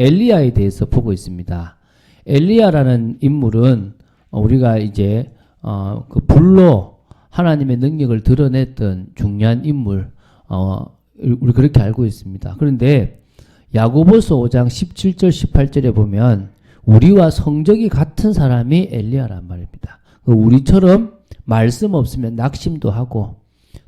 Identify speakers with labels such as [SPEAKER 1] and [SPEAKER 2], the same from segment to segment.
[SPEAKER 1] 엘리야에 대해서 보고 있습니다. 엘리야라는 인물은 어, 우리가 이제 어, 그 불로 하나님의 능력을 드러냈던 중요한 인물, 어, 우리 그렇게 알고 있습니다. 그런데 야고보서 5장 17절 18절에 보면 우리와 성적이 같은 사람이 엘리야란 말입니다. 그 우리처럼 말씀 없으면 낙심도 하고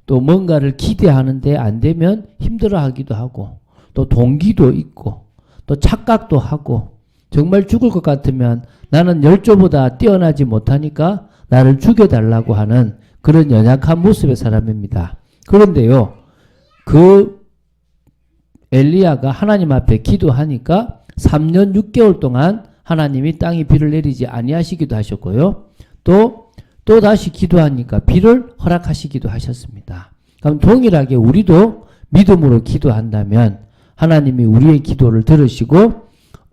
[SPEAKER 1] 또 뭔가를 기대하는데 안 되면 힘들어하기도 하고 또 동기도 있고 또 착각도 하고 정말 죽을 것 같으면 나는 열조보다 뛰어나지 못하니까 나를 죽여달라고 하는 그런 연약한 모습의 사람입니다. 그런데요, 그 엘리야가 하나님 앞에 기도하니까 3년 6개월 동안 하나님이 땅에 비를 내리지 아니하시기도 하셨고요. 또, 또 다시 기도하니까 비를 허락하시기도 하셨습니다. 그럼 동일하게 우리도 믿음으로 기도한다면 하나님이 우리의 기도를 들으시고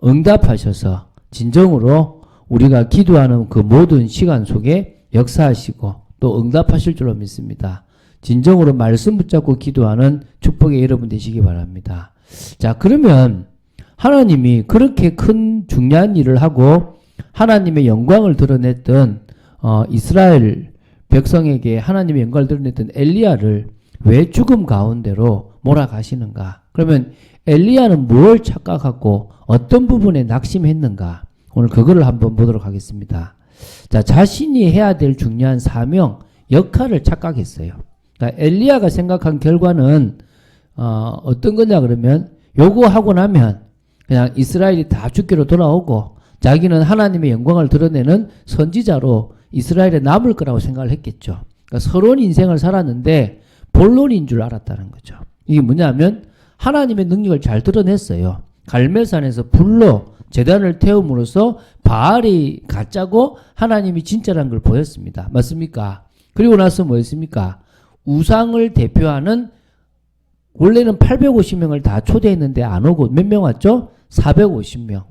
[SPEAKER 1] 응답하셔서 진정으로 우리가 기도하는 그 모든 시간 속에 역사하시고 또 응답하실 줄로 믿습니다. 진정으로 말씀 붙잡고 기도하는 축복의 여러분 되시기 바랍니다. 자, 그러면 하나님이 그렇게 큰 중요한 일을 하고 하나님의 영광을 드러냈던 어, 이스라엘 백성에게 하나님의 영광을 드러냈던 엘리야를 왜 죽음 가운데로 몰아가시는가? 그러면 엘리야는 뭘 착각하고 어떤 부분에 낙심했는가? 오늘 그거를 한번 보도록 하겠습니다. 자, 자신이 해야 될 중요한 사명, 역할을 착각했어요. 그러니까 엘리야가 생각한 결과는 어, 어떤 거냐 그러면 요거 하고 나면 그냥 이스라엘이 다 죽기로 돌아오고 자기는 하나님의 영광을 드러내는 선지자로 이스라엘에 남을 거라고 생각을 했겠죠. 그러니까 서론 인생을 살았는데 본론인 줄 알았다는 거죠. 이게 뭐냐면 하나님의 능력을 잘 드러냈어요. 갈멜산에서 불로 재단을 태움으로써 바알이 가짜고 하나님이 진짜라는 걸 보였습니다. 맞습니까? 그리고 나서 뭐였습니까? 우상을 대표하는 원래는 850명을 다 초대했는데 안 오고 몇 명 왔죠? 450명.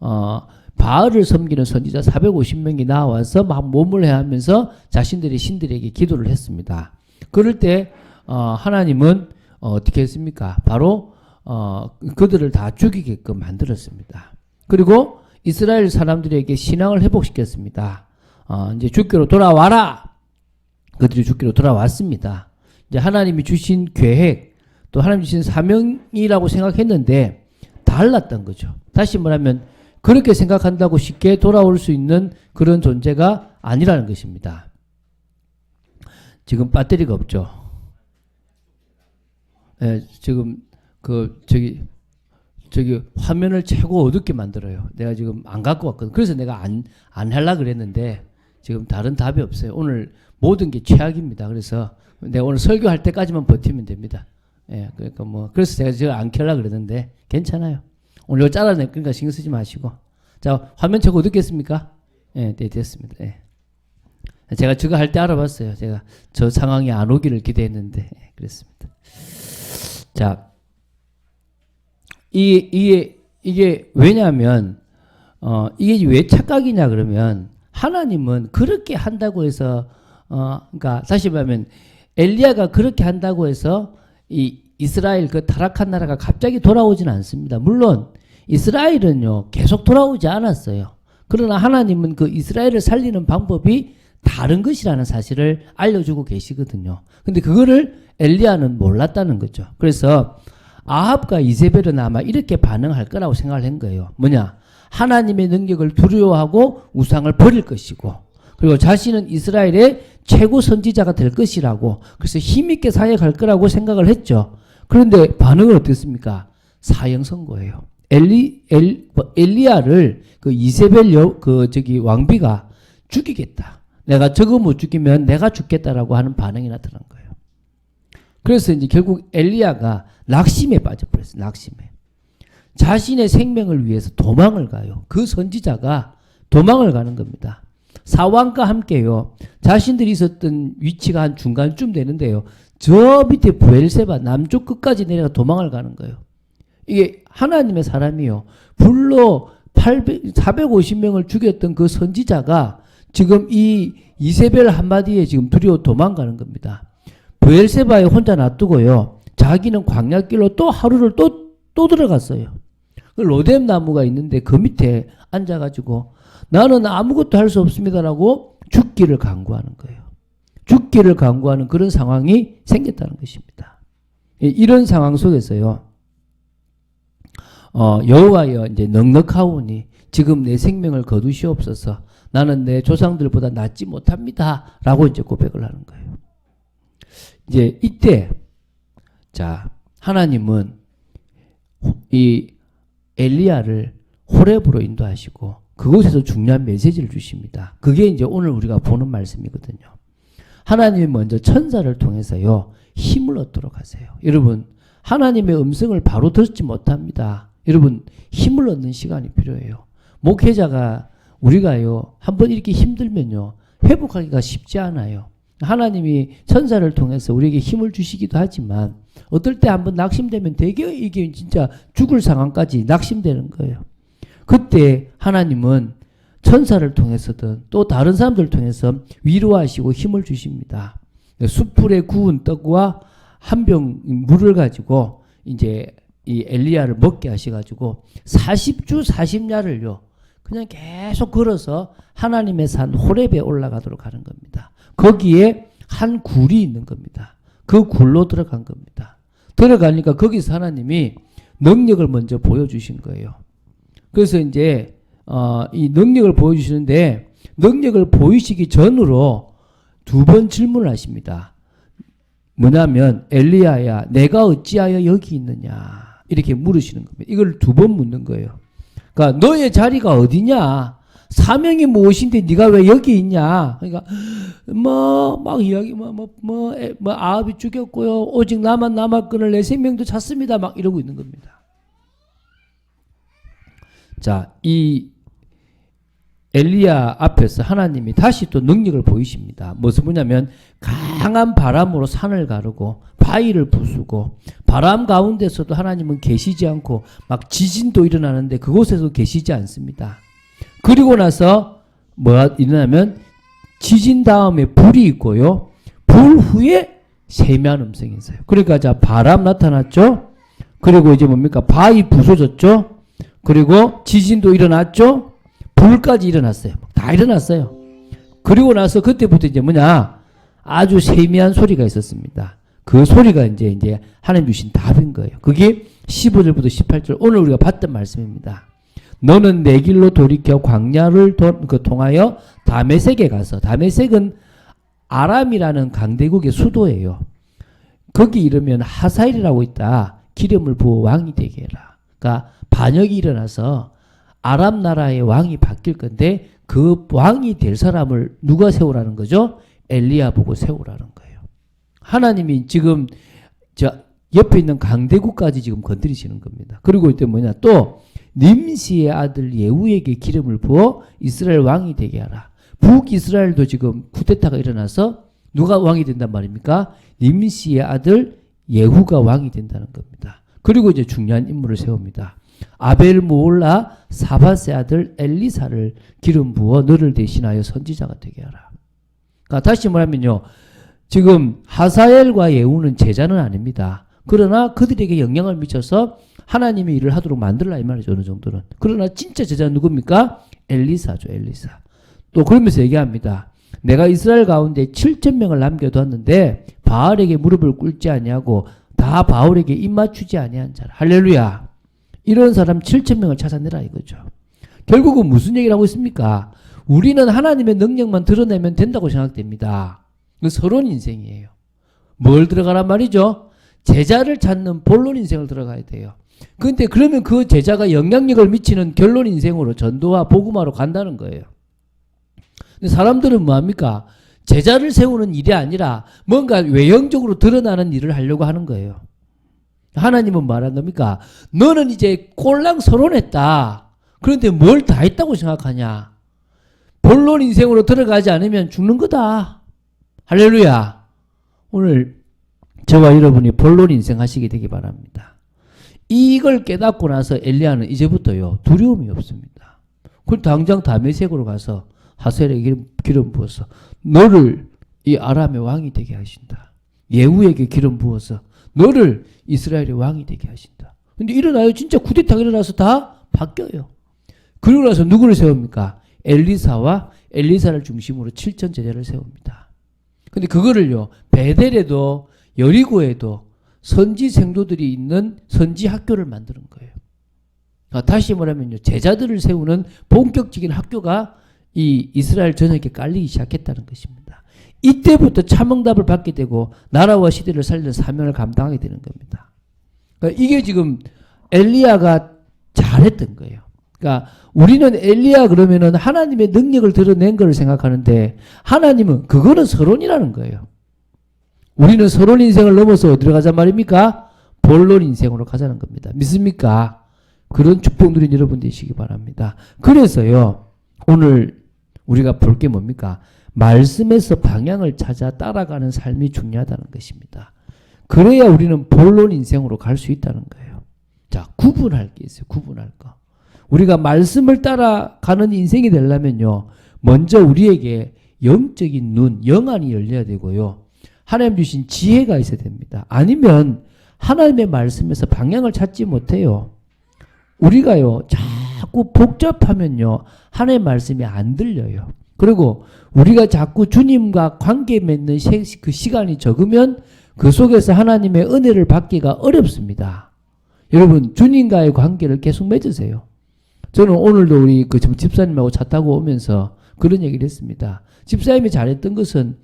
[SPEAKER 1] 어, 바알을 섬기는 선지자 450명이 나와서 막 몸을 해하면서 자신들의 신들에게 기도를 했습니다. 그럴 때 어, 하나님은 어, 어떻게 했습니까? 바로 어, 그들을 다 죽이게끔 만들었습니다. 그리고 이스라엘 사람들에게 신앙을 회복시켰습니다. 어, 이제 죽기로 돌아와라. 그들이 죽기로 돌아왔습니다. 이제 하나님이 주신 계획, 또 하나님 주신 사명이라고 생각했는데 달랐던 거죠. 다시 말하면 그렇게 생각한다고 쉽게 돌아올 수 있는 그런 존재가 아니라는 것입니다. 지금 배터리가 없죠. 예, 지금 그 저기 저기 화면을 최고 어둡게 만들어요. 내가 지금 안 갖고 왔거든. 그래서 내가 안 안 할라 그랬는데 지금 다른 답이 없어요. 오늘 모든 게 최악입니다. 그래서 내가 오늘 설교할 때까지만 버티면 됩니다. 예, 그러니까 뭐 그래서 제가 지금 안 켤라 그랬는데 괜찮아요. 오늘 이거 잘라낼 거니까 신경 쓰지 마시고. 자, 화면 최고 어둡겠습니까? 예, 네, 됐습니다. 예. 제가 저거 할 때 알아봤어요. 제가 저 상황이 안 오기를 기대했는데 예, 그랬습니다. 자, 이 이게 이게 왜냐하면 어 이게 왜 착각이냐 그러면 하나님은 그렇게 한다고 해서 어 그러니까 다시 말하면 엘리야가 그렇게 한다고 해서 이 이스라엘 그 타락한 나라가 갑자기 돌아오지는 않습니다. 물론 이스라엘은요 계속 돌아오지 않았어요. 그러나 하나님은 그 이스라엘을 살리는 방법이 다른 것이라는 사실을 알려주고 계시거든요. 근데 그거를 엘리야는 몰랐다는 거죠. 그래서 아합과 이세벨은 아마 이렇게 반응할 거라고 생각을 한 거예요. 뭐냐? 하나님의 능력을 두려워하고 우상을 버릴 것이고, 그리고 자신은 이스라엘의 최고 선지자가 될 것이라고, 그래서 힘있게 사역할 거라고 생각을 했죠. 그런데 반응은 어땠습니까? 사형 선고예요. 엘리, 엘, 뭐 엘리야를 그 이세벨 여, 그 저기 왕비가 죽이겠다. 내가 저거 못 죽이면 내가 죽겠다라고 하는 반응이 나타난 거예요. 그래서 이제 결국 엘리야가 낙심에 빠져버렸어요. 낙심에. 자신의 생명을 위해서 도망을 가요. 그 선지자가 도망을 가는 겁니다. 사왕과 함께요. 자신들이 있었던 위치가 한 중간쯤 되는데요. 저 밑에 부엘세바 남쪽 끝까지 내려가 도망을 가는 거예요. 이게 하나님의 사람이요. 불로 800, 450명을 죽였던 그 선지자가 지금 이 이세벨 한마디에 지금 두려워 도망가는 겁니다. 부엘세바에 혼자 놔두고요. 자기는 광야길로 또 하루를 또, 또 들어갔어요. 그 로뎀 나무가 있는데 그 밑에 앉아가지고 나는 아무것도 할 수 없습니다라고 죽기를 강구하는 거예요. 죽기를 강구하는 그런 상황이 생겼다는 것입니다. 예, 이런 상황 속에서요. 어, 여호와여 이제 넉넉하오니 지금 내 생명을 거두시옵소서. 나는 내 조상들보다 낫지 못합니다 라고 이제 고백을 하는 거예요. 이제 이때 자 하나님은 이 엘리야를 호렙으로 인도하시고 그곳에서 중요한 메시지를 주십니다. 그게 이제 오늘 우리가 보는 말씀이거든요. 하나님이 먼저 천사를 통해서요 힘을 얻도록 하세요. 여러분 하나님의 음성을 바로 듣지 못합니다. 여러분 힘을 얻는 시간이 필요해요. 목회자가 우리가요 한번 이렇게 힘들면요 회복하기가 쉽지 않아요. 하나님이 천사를 통해서 우리에게 힘을 주시기도 하지만 어떨 때 한번 낙심되면 되게 이게 진짜 죽을 상황까지 낙심되는 거예요. 그때 하나님은 천사를 통해서든 또 다른 사람들을 통해서 위로하시고 힘을 주십니다. 숯불에 구운 떡과 한 병 물을 가지고 이제 이 엘리야를 먹게 하셔가지고 40주 40야를요 그냥 계속 걸어서 하나님의 산 호렙에 올라가도록 하는 겁니다. 거기에 한 굴이 있는 겁니다. 그 굴로 들어간 겁니다. 들어가니까 거기서 하나님이 능력을 먼저 보여주신 거예요. 그래서 이제 어, 이 능력을 보여주시는데 능력을 보이시기 전으로 두 번 질문을 하십니다. 뭐냐면 엘리야야 내가 어찌하여 여기 있느냐 이렇게 물으시는 겁니다. 이걸 두 번 묻는 거예요. 그러니까 너의 자리가 어디냐? 사명이 무엇인데 네가 왜 여기 있냐? 그러니까 뭐 막 이야기 뭐뭐뭐 뭐, 뭐, 뭐 아합이 죽였고요. 오직 나만 남았거늘 내 생명도 찼습니다. 막 이러고 있는 겁니다. 자, 이 엘리야 앞에서 하나님이 다시 또 능력을 보이십니다. 무슨 뭐냐면 강한 바람으로 산을 가르고 바위를 부수고 바람 가운데서도 하나님은 계시지 않고 막 지진도 일어나는데 그곳에서 계시지 않습니다. 그리고 나서 뭐가 일어나면 지진 다음에 불이 있고요. 불 후에 세미한 음성이 있어요. 그러니까 자 바람 나타났죠. 그리고 이제 뭡니까 바위 부서졌죠. 그리고 지진도 일어났죠. 불까지 일어났어요. 다 일어났어요. 그리고 나서 그때부터 이제 뭐냐 아주 세미한 소리가 있었습니다. 그 소리가 이제 이제 하나님 주신 답인 거예요. 그게 15절부터 18절 오늘 우리가 봤던 말씀입니다. 너는 내 길로 돌이켜 광야를 도, 그 통하여 다메섹에 가서 다메섹은 아람이라는 강대국의 수도예요. 거기 이르면 하사일이라고 있다. 기름을 부어 왕이 되게 해라. 그러니까 반역이 일어나서 아람 나라의 왕이 바뀔 건데 그 왕이 될 사람을 누가 세우라는 거죠? 엘리야 보고 세우라는 거예요. 하나님이 지금 저 옆에 있는 강대국까지 지금 건드리시는 겁니다. 그리고 이때 뭐냐 또 님시의 아들 예후에게 기름을 부어 이스라엘 왕이 되게 하라. 북이스라엘도 지금 쿠데타가 일어나서 누가 왕이 된단 말입니까? 님시의 아들 예후가 왕이 된다는 겁니다. 그리고 이제 중요한 인물을 세웁니다. 아벨 모올라 사바세 아들 엘리사를 기름 부어 너를 대신하여 선지자가 되게 하라. 그러니까 다시 말하면요. 지금 하사엘과 예후는 제자는 아닙니다. 그러나 그들에게 영향을 미쳐서 하나님의 일을 하도록 만들라 이 말이죠. 어느 정도는. 그러나 진짜 제자는 누굽니까? 엘리사죠. 엘리사. 또 그러면서 얘기합니다. 내가 이스라엘 가운데 7천 명을 남겨두었는데 바알에게 무릎을 꿇지 아니하고 다 바울에게 입맞추지 아니한 자라. 할렐루야. 이런 사람 7천 명을 찾아내라 이거죠. 결국은 무슨 얘기를 하고 있습니까? 우리는 하나님의 능력만 드러내면 된다고 생각됩니다. 그 서론 인생이에요. 뭘 들어가란 말이죠? 제자를 찾는 본론 인생을 들어가야 돼요. 근데 그러면 그 제자가 영향력을 미치는 결론 인생으로 전도와 복음화로 간다는 거예요. 근데 사람들은 뭐합니까? 제자를 세우는 일이 아니라 뭔가 외형적으로 드러나는 일을 하려고 하는 거예요. 하나님은 말한 겁니까? 너는 이제 꼴랑 서론했다. 그런데 뭘 다 했다고 생각하냐? 본론 인생으로 들어가지 않으면 죽는 거다. 할렐루야. 오늘 저와 여러분이 본론 인생 하시게 되기 바랍니다. 이걸 깨닫고 나서 엘리야는 이제부터요 두려움이 없습니다. 그 당장 다메섹으로 가서 하셀에게 기름, 기름 부어서 너를 이 아람의 왕이 되게 하신다. 예후에게 기름 부어서 너를 이스라엘의 왕이 되게 하신다. 근데 일어나요. 진짜 쿠데타가 일어나서 다 바뀌어요. 그러고 나서 누구를 세웁니까? 엘리사와 엘리사를 중심으로 7천 제자를 세웁니다. 근데 그거를요. 베델에도 여리고에도 선지 생도들이 있는 선지 학교를 만드는 거예요. 아, 다시 말하면요. 제자들을 세우는 본격적인 학교가 이 이스라엘 전역에 깔리기 시작했다는 것입니다. 이때부터 참응답을 받게 되고 나라와 시대를 살리는 사명을 감당하게 되는 겁니다. 그러니까 이게 지금 엘리야가 잘했던 거예요. 그러니까 우리는 엘리야 그러면은 하나님의 능력을 드러낸 걸 생각하는데 하나님은 그거는 서론이라는 거예요. 우리는 서론 인생을 넘어서 어디로 가자 말입니까? 본론 인생으로 가자는 겁니다. 믿습니까? 그런 축복 누린 여러분 되시기 바랍니다. 그래서요, 오늘 우리가 볼 게 뭡니까? 말씀에서 방향을 찾아 따라가는 삶이 중요하다는 것입니다. 그래야 우리는 본론 인생으로 갈 수 있다는 거예요. 자, 구분할 게 있어요. 구분할 거. 우리가 말씀을 따라가는 인생이 되려면요. 먼저 우리에게 영적인 눈, 영안이 열려야 되고요. 하나님 주신 지혜가 있어야 됩니다. 아니면 하나님의 말씀에서 방향을 찾지 못해요. 우리가요, 자꾸 복잡하면요, 하나님의 말씀이 안 들려요. 그리고 우리가 자꾸 주님과 관계 맺는 시- 그 시간이 적으면 그 속에서 하나님의 은혜를 받기가 어렵습니다. 여러분, 주님과의 관계를 계속 맺으세요. 저는 오늘도 우리 그 집사님하고 차 타고 오면서 그런 얘기를 했습니다. 집사님이 잘했던 것은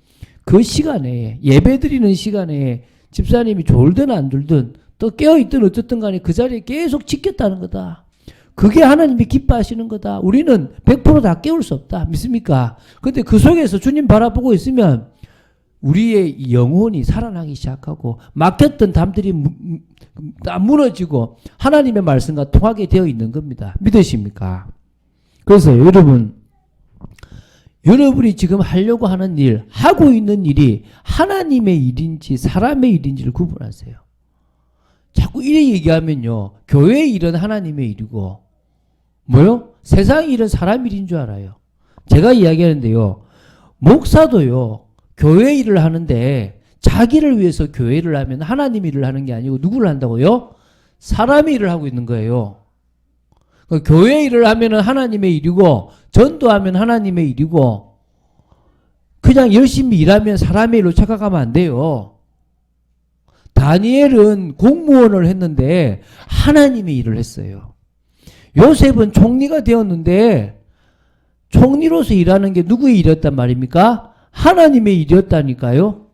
[SPEAKER 1] 그 시간에 예배 드리는 시간에 집사님이 졸든 안 졸든 또 깨어 있든 어쨌든 간에 그 자리에 계속 지켰다는 거다. 그게 하나님이 기뻐하시는 거다. 우리는 100%다 깨울 수 없다. 믿습니까? 근데 그 속에서 주님 바라보고 있으면 우리의 영혼이 살아나기 시작하고 막혔던 담들이 다 무너지고 하나님의 말씀과 통하게 되어 있는 겁니다. 믿으십니까? 그래서 여러분 여러분이 지금 하려고 하는 일, 하고 있는 일이 하나님의 일인지 사람의 일인지를 구분하세요. 자꾸 이래 얘기하면요. 교회 일은 하나님의 일이고 뭐요? 세상 일은 사람 일인 줄 알아요. 제가 이야기하는데요. 목사도요. 교회 일을 하는데 자기를 위해서 교회를 하면 하나님 일을 하는 게 아니고 누구를 한다고요? 사람의 일을 하고 있는 거예요. 그 교회 일을 하면은 하나님의 일이고 전도하면 하나님의 일이고 그냥 열심히 일하면 사람의 일로 착각하면 안 돼요. 다니엘은 공무원을 했는데 하나님의 일을 했어요. 요셉은 총리가 되었는데 총리로서 일하는 게 누구의 일이었단 말입니까? 하나님의 일이었다니까요.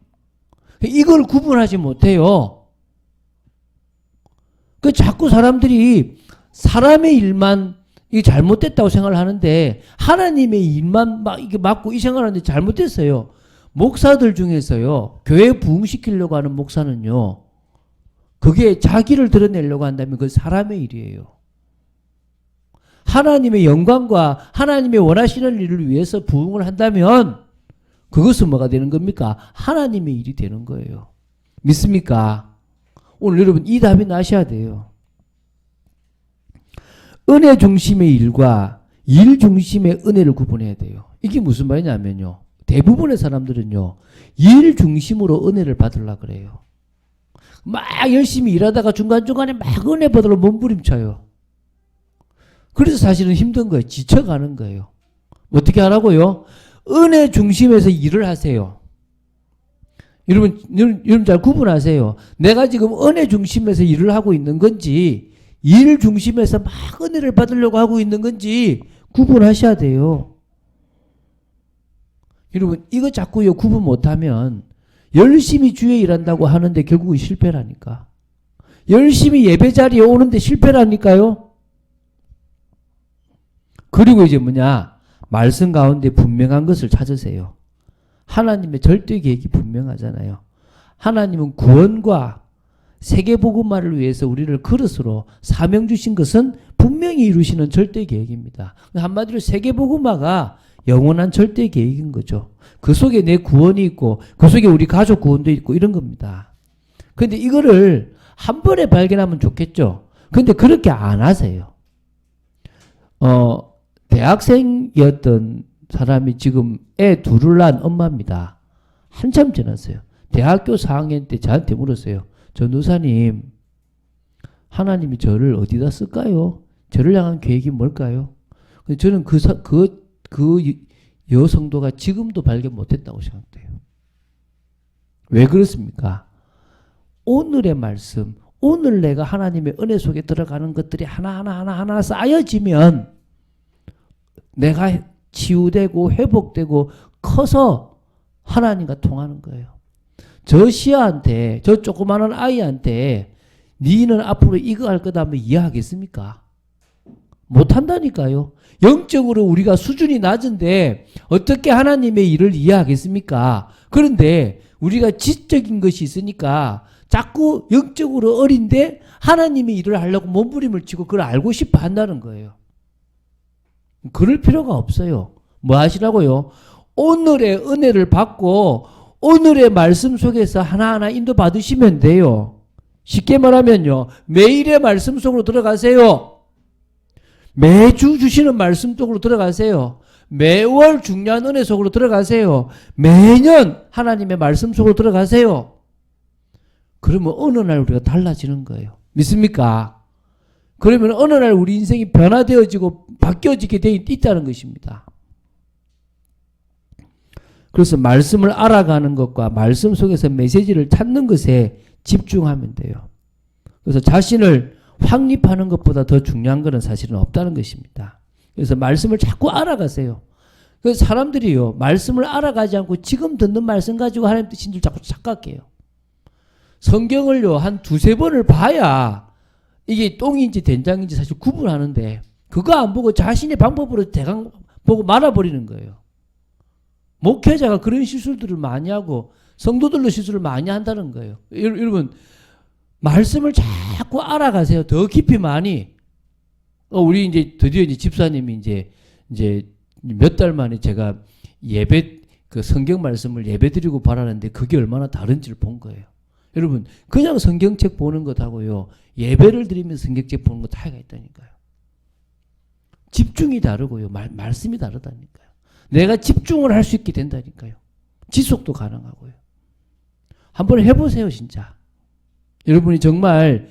[SPEAKER 1] 이걸 구분하지 못해요. 그 자꾸 사람들이 사람의 일만 이게 잘못됐다고 생각을 하는데 하나님의 일만 막 이게 맞고 이 생각하는데 잘못됐어요. 목사들 중에서요. 교회 부흥시키려고 하는 목사는요. 그게 자기를 드러내려고 한다면 그 사람의 일이에요. 하나님의 영광과 하나님의 원하시는 일을 위해서 부흥을 한다면 그것은 뭐가 되는 겁니까? 하나님의 일이 되는 거예요. 믿습니까? 오늘 여러분 이 답이 나셔야 돼요. 은혜 중심의 일과 일 중심의 은혜를 구분해야 돼요. 이게 무슨 말이냐면요. 대부분의 사람들은요. 일 중심으로 은혜를 받으려 그래요. 막 열심히 일하다가 중간중간에 막 은혜 받으러 몸부림쳐요. 그래서 사실은 힘든 거예요. 지쳐가는 거예요. 어떻게 하라고요? 은혜 중심에서 일을 하세요. 여러분, 여러분, 잘 구분하세요. 내가 지금 은혜 중심에서 일을 하고 있는 건지, 일 중심에서 막 은혜를 받으려고 하고 있는 건지 구분하셔야 돼요. 여러분, 이거 자꾸 요, 구분 못하면 열심히 주에 일한다고 하는데 결국은 실패라니까. 열심히 예배 자리에 오는데 실패라니까요. 그리고 이제 뭐냐, 말씀 가운데 분명한 것을 찾으세요. 하나님의 절대 계획이 분명하잖아요. 하나님은 구원과 세계복음화를 위해서 우리를 그릇으로 사명 주신 것은 분명히 이루시는 절대 계획입니다. 한마디로 세계복음화가 영원한 절대 계획인 거죠. 그 속에 내 구원이 있고 그 속에 우리 가족 구원도 있고 이런 겁니다. 근데 이거를 한 번에 발견하면 좋겠죠. 근데 그렇게 안 하세요. 어, 대학생이었던 사람이 지금 애 둘을 낳은 엄마입니다. 한참 지났어요. 대학교 4학년 때 저한테 물었어요. 전도사님, 하나님이 저를 어디다 쓸까요? 저를 향한 계획이 뭘까요? 저는 그, 사, 그, 그 여- 여성도가 지금도 발견 못했다고 생각돼요. 왜 그렇습니까? 오늘의 말씀, 오늘 내가 하나님의 은혜 속에 들어가는 것들이 하나하나 하나하나 쌓여지면 내가 치유되고 회복되고 커서 하나님과 통하는 거예요. 저 시아한테 저 조그마한 아이한테 니는 앞으로 이거 할 거다 하면 이해하겠습니까? 못한다니까요. 영적으로 우리가 수준이 낮은데 어떻게 하나님의 일을 이해하겠습니까? 그런데 우리가 지적인 것이 있으니까 자꾸 영적으로 어린데 하나님의 일을 하려고 몸부림을 치고 그걸 알고 싶어 한다는 거예요. 그럴 필요가 없어요. 뭐 하시라고요? 오늘의 은혜를 받고 오늘의 말씀 속에서 하나하나 인도 받으시면 돼요. 쉽게 말하면요. 매일의 말씀 속으로 들어가세요. 매주 주시는 말씀 속으로 들어가세요. 매월 중요한 은혜 속으로 들어가세요. 매년 하나님의 말씀 속으로 들어가세요. 그러면 어느 날 우리가 달라지는 거예요. 믿습니까? 그러면 어느 날 우리 인생이 변화되어지고 바뀌어지게 돼 있- 있다는 것입니다. 그래서 말씀을 알아가는 것과 말씀 속에서 메시지를 찾는 것에 집중하면 돼요. 그래서 자신을 확립하는 것보다 더 중요한 것은 사실은 없다는 것입니다. 그래서 말씀을 자꾸 알아가세요. 그래서 사람들이요, 말씀을 알아가지 않고 지금 듣는 말씀 가지고 하나님 뜻인 줄 자꾸 착각해요. 성경을요, 한 두세 번을 봐야 이게 똥인지 된장인지 사실 구분하는데, 그거 안 보고 자신의 방법으로 대강 보고 말아버리는 거예요. 목회자가 그런 실수들을 많이 하고, 성도들로 실수를 많이 한다는 거예요. 여러- 여러분, 말씀을 자꾸 알아가세요. 더 깊이 많이. 어, 우리 이제 드디어 이제 집사님이 이제 이제 몇 달 만에 제가 예배 그 성경 말씀을 예배 드리고 바라는데 그게 얼마나 다른지를 본 거예요. 여러분 그냥 성경책 보는 것하고요 예배를 드리면서 성경책 보는 것 차이가 있다니까요. 집중이 다르고요 말, 말씀이 다르다니까요. 내가 집중을 할 수 있게 된다니까요. 지속도 가능하고요. 한번 해보세요 진짜. 여러분이 정말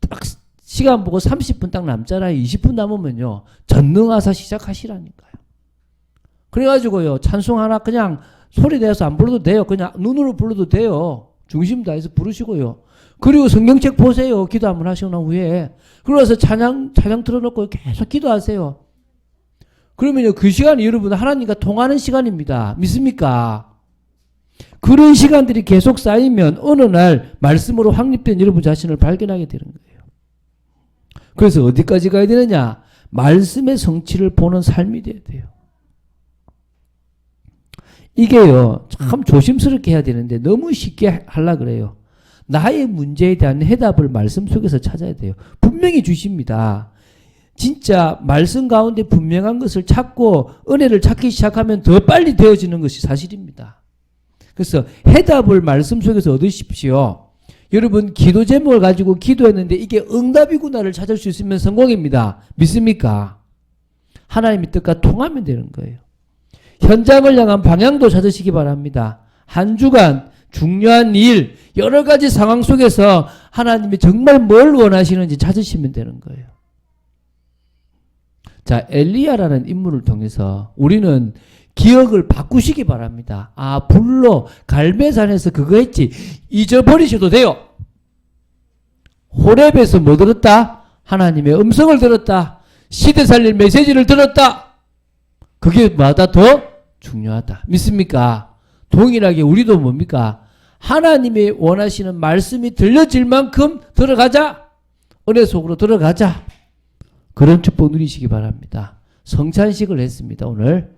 [SPEAKER 1] 딱 시간 보고 30분 딱 남잖아요. 20분 남으면요. 전능하사 시작하시라니까요. 그래가지고요. 찬송 하나 그냥 소리 내서 안 불러도 돼요. 그냥 눈으로 불러도 돼요. 중심 다해서 부르시고요. 그리고 성경책 보세요. 기도 한번 하시고 난 후에. 그러고서 찬양, 찬양 틀어놓고 계속 기도하세요. 그러면요. 그 시간이 여러분 하나님과 통하는 시간입니다. 믿습니까? 그런 시간들이 계속 쌓이면 어느 날 말씀으로 확립된 여러분 자신을 발견하게 되는 거예요. 그래서 어디까지 가야 되느냐? 말씀의 성취를 보는 삶이 돼야 돼요. 이게요, 참 조심스럽게 해야 되는데 너무 쉽게 하려 그래요. 나의 문제에 대한 해답을 말씀 속에서 찾아야 돼요. 분명히 주십니다. 진짜 말씀 가운데 분명한 것을 찾고 은혜를 찾기 시작하면 더 빨리 되어지는 것이 사실입니다. 그래서 해답을 말씀 속에서 얻으십시오. 여러분 기도 제목을 가지고 기도했는데 이게 응답이구나를 찾을 수 있으면 성공입니다. 믿습니까? 하나님의 뜻과 통하면 되는 거예요. 현장을 향한 방향도 찾으시기 바랍니다. 한 주간 중요한 일, 여러 가지 상황 속에서 하나님이 정말 뭘 원하시는지 찾으시면 되는 거예요. 자, 엘리야라는 인물을 통해서 우리는 기억을 바꾸시기 바랍니다. 아, 불로 갈매산에서 그거 했지. 잊어버리셔도 돼요. 호렙에서 뭐 들었다? 하나님의 음성을 들었다. 시대 살릴 메시지를 들었다. 그게 마다 더 중요하다. 믿습니까? 동일하게 우리도 뭡니까? 하나님이 원하시는 말씀이 들려질 만큼 들어가자. 은혜 속으로 들어가자. 그런 축복 누리시기 바랍니다. 성찬식을 했습니다. 오늘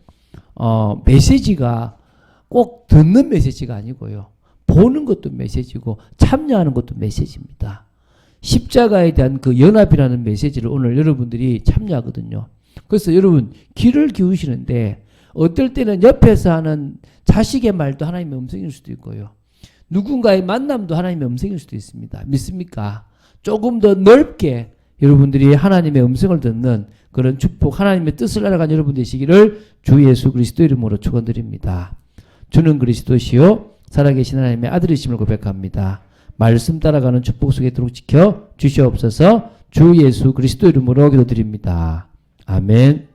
[SPEAKER 1] 어, 메시지가 꼭 듣는 메시지가 아니고요. 보는 것도 메시지고 참여하는 것도 메시지입니다. 십자가에 대한 그 연합이라는 메시지를 오늘 여러분들이 참여하거든요. 그래서 여러분 귀를 기우시는데 어떨 때는 옆에서 하는 자식의 말도 하나님의 음성일 수도 있고요. 누군가의 만남도 하나님의 음성일 수도 있습니다. 믿습니까? 조금 더 넓게 여러분들이 하나님의 음성을 듣는 그런 축복, 하나님의 뜻을 알아간 여러분 되시기를 주 예수 그리스도 이름으로 축원드립니다. 주는 그리스도시요 살아계신 하나님의 아들이심을 고백합니다. 말씀 따라가는 축복 속에 있도록 지켜 주시옵소서 주 예수 그리스도 이름으로 기도드립니다. 아멘.